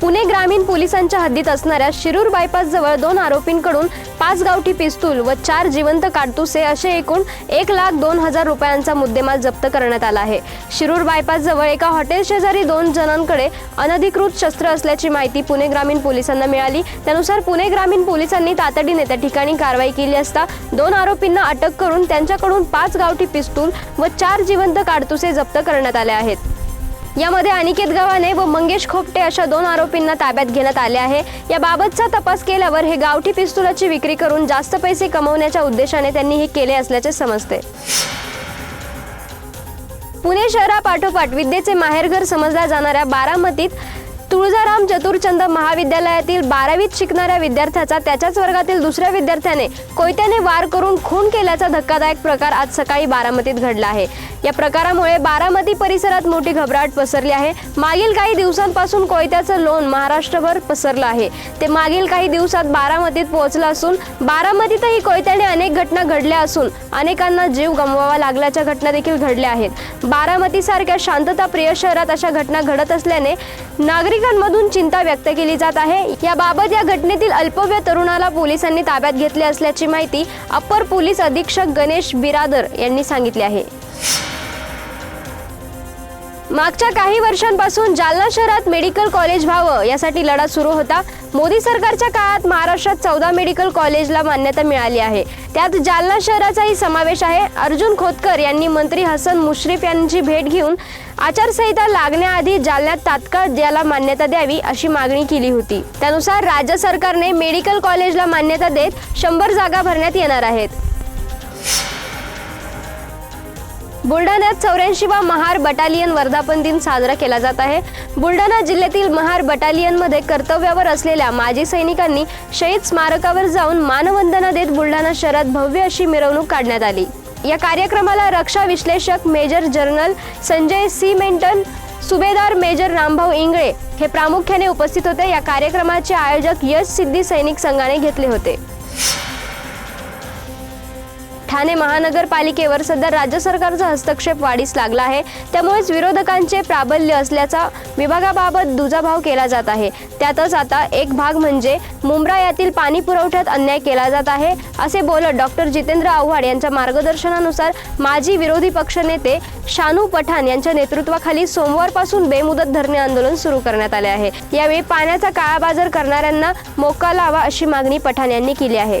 पुणे ग्रामीण पोलिसांच्या हद्दीत असणाऱ्या शिरूर बायपास जवळ दोन आरोपींकडून पाच गावठी पिस्तूल व चार जिवंत काडतुसे असे एकूण एक लाख दोन हजार रुपयांचा मुद्देमाल जप्त करण्यात आला आहे. शिरूर बायपास जवळ एका हॉटेल शेजारी दोन जणांकडे अनधिकृत शस्त्र असल्याची माहिती पुणे ग्रामीण पोलिसांना मिळाली. त्यानुसार पुणे ग्रामीण पोलिसांनी तातडीने त्या ठिकाणी कारवाई केली असता दोन आरोपींना अटक करून त्यांच्याकडून पाच गावठी पिस्तूल व चार जिवंत काडतुसे जप्त करण्यात आले आहेत. यामध्ये अनिकेत गव्हाणे व मंगेश खोपटे अशा दोन आरोपींना ताब्यात घेण्यात आले आहे. याबाबतचा तपास केल्यावर हे गावठी पिस्तुलाची विक्री करून जास्त पैसे कमवण्याच्या उद्देशाने त्यांनी हे केले असल्याचे समजते. पुणे शहरापाठोपाठ विद्येचे माहेरघर समजल्या जाणाऱ्या बारामतीत तुळजाराम चतुरचंद महाविद्यालयातील बारावीत शिकणाऱ्या विद्यार्थ्याचा त्याच्याच वर्गातील दुसऱ्या विद्यार्थ्याने कोयत्याने वार करून खून केल्याचा धक्कादायक प्रकार आज सकाळी बारामतीत घडला आहे. या प्रकारामुळे बारामती परिसरात मोठी घबराट पसरली आहे. मागील काही दिवसांपासून कोयत्याचं लोन महाराष्ट्रभर पसरलं आहे. ते मागील काही दिवसात बारामतीत पोहोचलं असून बारामतीतही कोयत्याने अनेक घटना घडल्या असून अनेकांना जीव गमवावा लागल्याच्या घटना देखील घडल्या आहेत. बारामतीसारख्या शांतताप्रिय शहरात अशा घटना घडत असल्याने नागरिक नागरिकांमधून चिंता व्यक्त केली जात आहे. याबाबत या घटनेतील अल्पवय तरुणाला पोलिसांनी ताब्यात घेतले असल्याची माहिती अप्पर पोलीस अधीक्षक गणेश बिरादर यांनी सांगितले आहे. मागच्या काही वर्षांपासून जालना शहरात मेडिकल कॉलेज व्हावं यासाठी लढा सुरू होता. मोदी सरकारच्या काळात महाराष्ट्रात चौदा मेडिकल कॉलेजला मान्यता मिळाली आहे. त्यात जालना शहराचाही समावेश आहे. अर्जुन खोतकर यांनी मंत्री हसन मुश्रीफ यांची भेट घेऊन आचारसंहिता लागण्याआधी जालन्यात तात्काळ याला मान्यता द्यावी अशी मागणी केली होती. त्यानुसार राज्य सरकारने मेडिकल कॉलेजला मान्यता देत शंभर जागा भरण्यात येणार आहेत. बुलढाण्यात चौऱ्याऐंशीवा महार बटालियन वर्धापन दिन साजरा केला जात आहे. बुलढाणा जिल्ह्यातील महार बटालियनमध्ये कर्तव्यावर असलेल्या माजी सैनिकांनी शहीद स्मारकावर जाऊन मानवंदना देत बुलढाणा शहरात भव्य अशी मिरवणूक काढण्यात आली. या कार्यक्रमाला रक्षा विश्लेषक मेजर जनरल संजय सी. मेंटन सुभेदार मेजर रामभाऊ इंगळे हे प्रामुख्याने उपस्थित होते. या कार्यक्रमाचे आयोजक यश सिद्धी सैनिक संघाने घेतले होते. ठाणे महानगरपालिकेवर सध्या राज्य सरकारचा हस्तक्षेप वाढीस लागला आहे. त्यामुळेच विरोधकांचे प्राबल्य असल्याचा विभागाबाबत दुजाभाव केला जात आहे. त्यातच आता एक भाग म्हणजे मुंब्रा यातील पाणी पुरवठ्यात अन्याय केला जात आहे असे बोलत डॉक्टर जितेंद्र आव्हाड यांच्या मार्गदर्शनानुसार माजी विरोधी पक्षनेते शानू पठाण यांच्या नेतृत्वाखाली सोमवारपासून बेमुदत धरणे आंदोलन सुरू करण्यात आले आहे. यावेळी पाण्याचा काळाबाजार करणाऱ्यांना मोका लावा अशी मागणी पठाण यांनी केली आहे.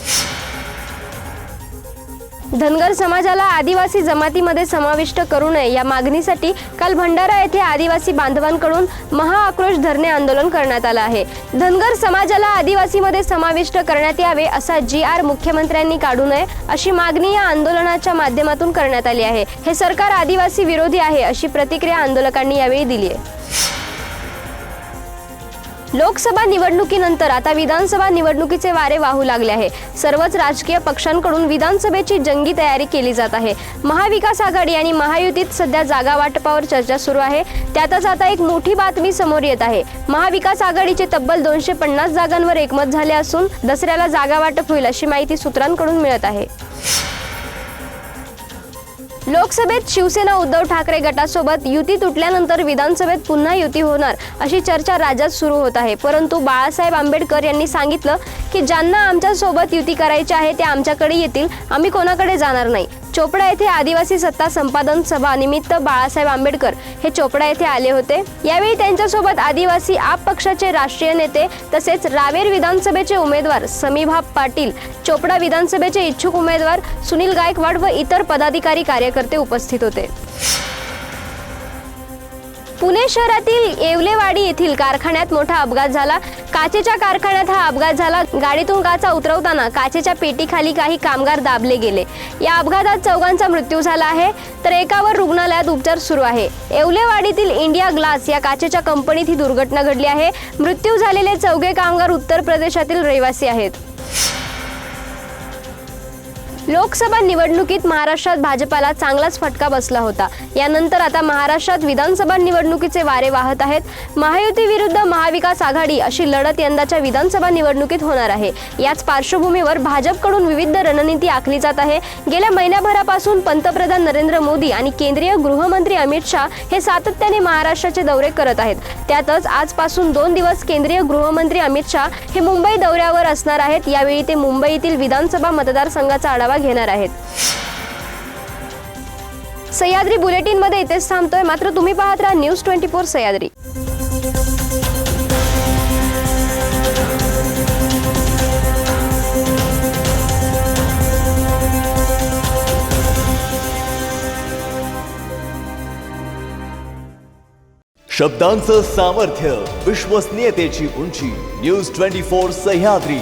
धनगर समाजाला आदिवासी जमातीमध्ये समाविष्ट करू नये या मागणीसाठी काल भंडारा येथे आदिवासी बांधवांकडून महाआक्रोश धरणे आंदोलन करण्यात आलं आहे. धनगर समाजाला आदिवासीमध्ये समाविष्ट करण्यात यावे असा जी आर मुख्यमंत्र्यांनी काढू नये अशी मागणी या आंदोलनाच्या माध्यमातून करण्यात आली आहे. हे सरकार आदिवासी विरोधी आहे अशी प्रतिक्रिया आंदोलकांनी यावेळी दिली आहे. लोकसभा निवडणुकीनंतर आता विधानसभा निवडणुकीचे वारे वाहू लागले आहे. सर्वच राजकीय पक्षांकडून विधानसभेची जंगी तयारी केली जात आहे. महाविकास आघाडी आणि महायुतीत सध्या जागा वाटपावर चर्चा सुरू आहे. त्यातच आता एक मोठी बातमी समोर येत आहे. महाविकास आघाडीचे तब्बल दोनशे पन्नास जागांवर एकमत झाले असून दसऱ्याला जागा वाटप होईल अशी माहिती सूत्रांकडून मिळत आहे. लोकसभेत शिवसेना उद्धव ठाकरे गटासोबत युती तुटल्यानंतर विधानसभेत पुन्हा युती होणार अशी चर्चा राज्यात सुरू होत आहे. परंतु बाळासाहेब आंबेडकर यांनी सांगितलं की ज्यांना आमच्यासोबत युती करायची आहे ते आमच्याकडे येतील. आम्ही कोणाकडे जाणार नाही. चोपडा येथे आदिवासी सत्ता संपादन सभा निमित्त बाळासाहेब आंबेडकर हे चोपडा येथे आले होते. यावेळी त्यांच्यासोबत आदिवासी आप पक्षाचे राष्ट्रीय नेते तसेच रावेर विधानसभेचे उमेदवार समीभा पाटील चोपडा विधानसभेचे इच्छुक उमेदवार सुनील गायकवाड व इतर पदाधिकारी कार्यकर्ते उपस्थित होते. पुणे शहरातील येवलेवाडी येथील कारखान्यात मोठा अपघात झाला. काचेच्या कारखान्यात हा अपघात झाला. गाडीतून काचा उतरवताना काचेच्या पेटीखाली काही कामगार दाबले गेले. या अपघातात चौघांचा मृत्यू झाला आहे. तर एकावर रुग्णालयात उपचार सुरू आहे. येवलेवाडीतील इंडिया ग्लास या काचेच्या कंपनीत ही दुर्घटना घडली आहे. मृत्यू झालेले चौघे कामगार उत्तर प्रदेशातील रहिवासी आहेत. लोकसभा निवडणुकीत महाराष्ट्रात भाजपाला चांगलाच फटका बसला होता. यानंतर आता महाराष्ट्रात विधानसभा निवडणुकीचे वारे वाहत आहेत. महायुती विरुद्ध महाविकास आघाडी अशी लढत यंदाच्या विधानसभा निवडणुकीत होणार आहे. याच पार्श्वभूमीवर भाजपकडून विविध रणनीती आखली जात आहे. गेल्या महिन्याभरापासून पंतप्रधान नरेंद्र मोदी आणि केंद्रीय गृहमंत्री अमित शहा हे सातत्याने महाराष्ट्राचे दौरे करत आहेत. त्यातच आजपासून दोन दिवस केंद्रीय गृहमंत्री अमित शहा हे मुंबई दौऱ्यावर असणार आहेत. यावेळी ते मुंबईतील विधानसभा मतदारसंघाचा आढावा घेणार आहेत. सह्याद्री बुलेटिनमध्ये इथेच थांबतोय. मात्र तुम्ही पाहत राहा न्यूज ट्वेंटी फोर सह्याद्री. शब्दांचं सामर्थ्य विश्वसनीयतेची उंची न्यूज ट्वेंटी फोर सह्याद्री.